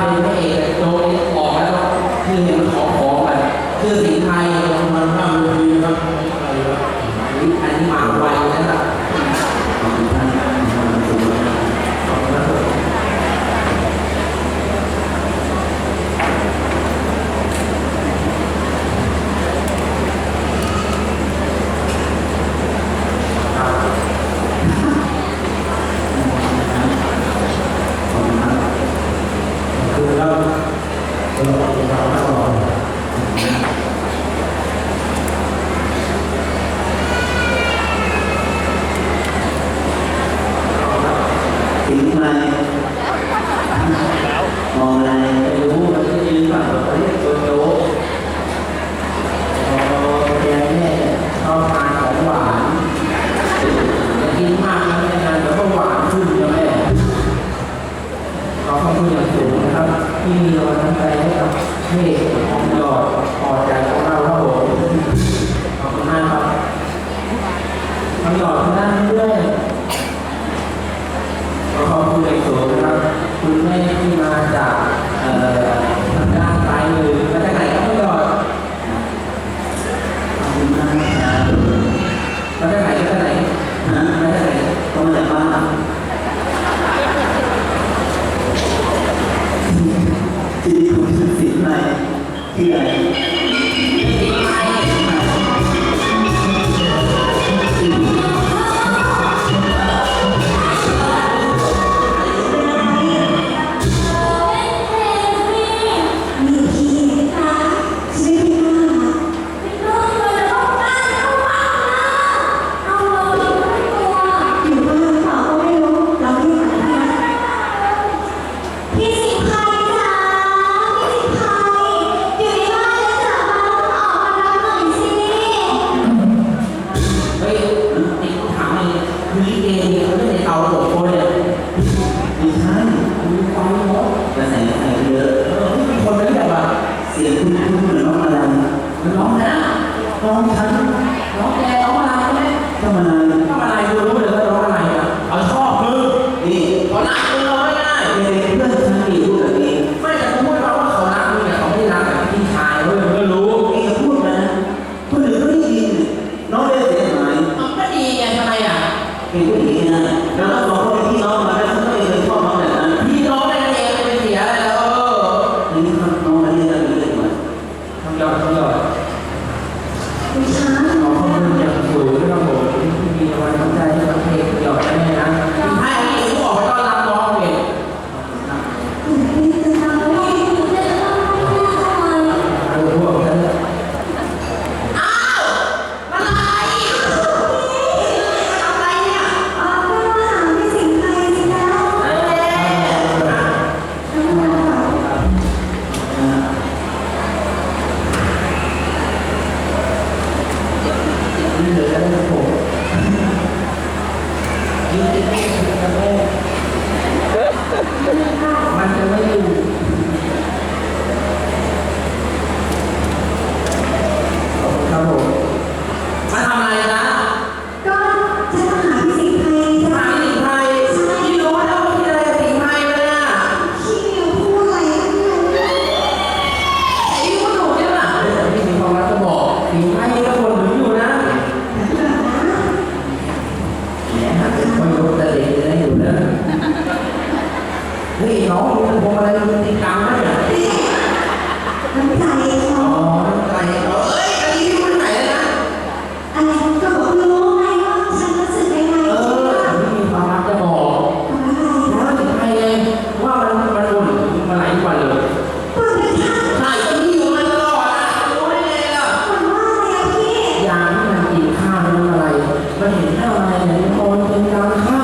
เป็นพระเอกแต่โดนออกแล้วคือเห็น ที่มีเราทั้งใจให้กับเมฆของเราดพอใจของเราครับผมขอบคุณมากครับทั้งหลอดทั้งด้านด้วย สิทธิ์ในที่ไหน กาที่มันกินข้าวมันอะไร มันเห็นอะไรเนี่ยมันเป็นการฆ่า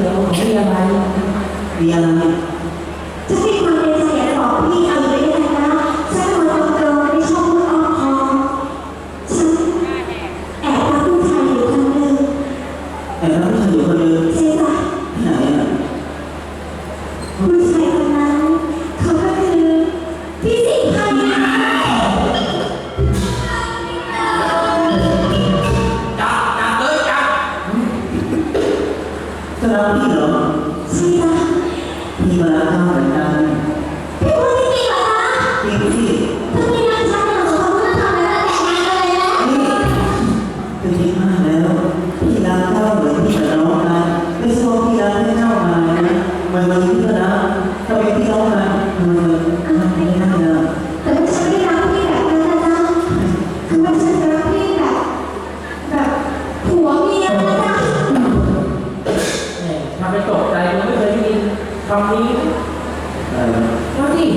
Pero, kaya ba? Kaya. Kasi Torpedo. Sweetheart. Di ba? Ang pagkakas. Pipunin kayo, ha? Pipunin. คำนี้ แล้วที่